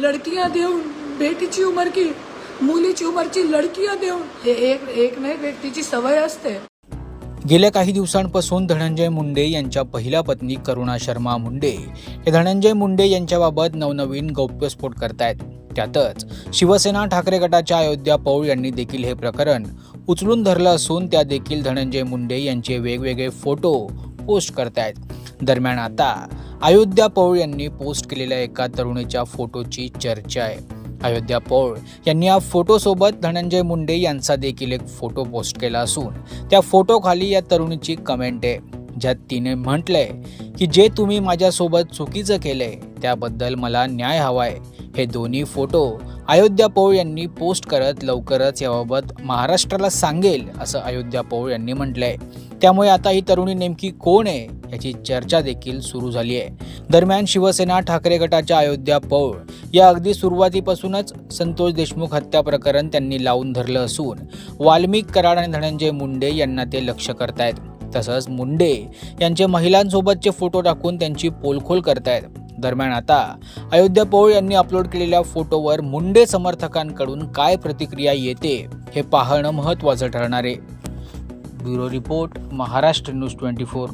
लडकियां देऊन बेटीची उमर की मुलीची उमरची लडकियां देऊन हे एक एक ना एक व्यक्तीची सवय असते. गेल्या काही दिवसांपासून धनंजय मुंडे यांच्या पहिल्या पत्नी करुणा शर्मा मुंडे हे धनंजय मुंडे यांच्याबाबत नवनवीन गौप्यस्फोट करतायत. त्यातच शिवसेना ठाकरे गटाच्या अयोध्या पौळ यांनी देखील हे प्रकरण उचलून धरलं असून त्या देखील धनंजय मुंडे यांचे वेगवेगळे फोटो पोस्ट करतायत. दरम्यान आता अयोध्या पौळ यांनी पोस्ट केलेल्या एका तरुणीच्या फोटोची चर्चा आहे. अयोध्या पौळ यांनी या फोटोसोबत धनंजय मुंडे यांचा देखील एक फोटो पोस्ट केला असून त्या फोटोखाली या तरुणीची कमेंट आहे ज्यात तिने म्हटलंय की जे तुम्ही माझ्यासोबत चुकीचं केलंय त्याबद्दल मला न्याय हवाय. हे दोन्ही फोटो अयोध्या पौळ यांनी पोस्ट करत लवकरच याबाबत महाराष्ट्राला सांगेल असं अयोध्या पौळ यांनी म्हटलंय. त्यामुळे आता ही तरुणी नेमकी कोण आहे याची चर्चा देखील सुरू झाली आहे. दरम्यान शिवसेना ठाकरे गटाच्या अयोध्या पौळ या अगदी सुरुवातीपासूनच संतोष देशमुख हत्या प्रकरण त्यांनी लावून धरलं असून वाल्मिक कराड आणि धनंजय मुंडे यांना ते लक्ष करतायत. तसंच मुंडे यांचे महिलांसोबतचे फोटो टाकून त्यांची पोलखोल करतायत. दरम्यान आता अयोध्या पोळ यांनी अपलोड केलेल्या फोटोवर मुंडे समर्थकांकडून काय प्रतिक्रिया येते हे पाहणं महत्त्वाचं ठरणार आहे. Bureau report Maharashtra news twenty four.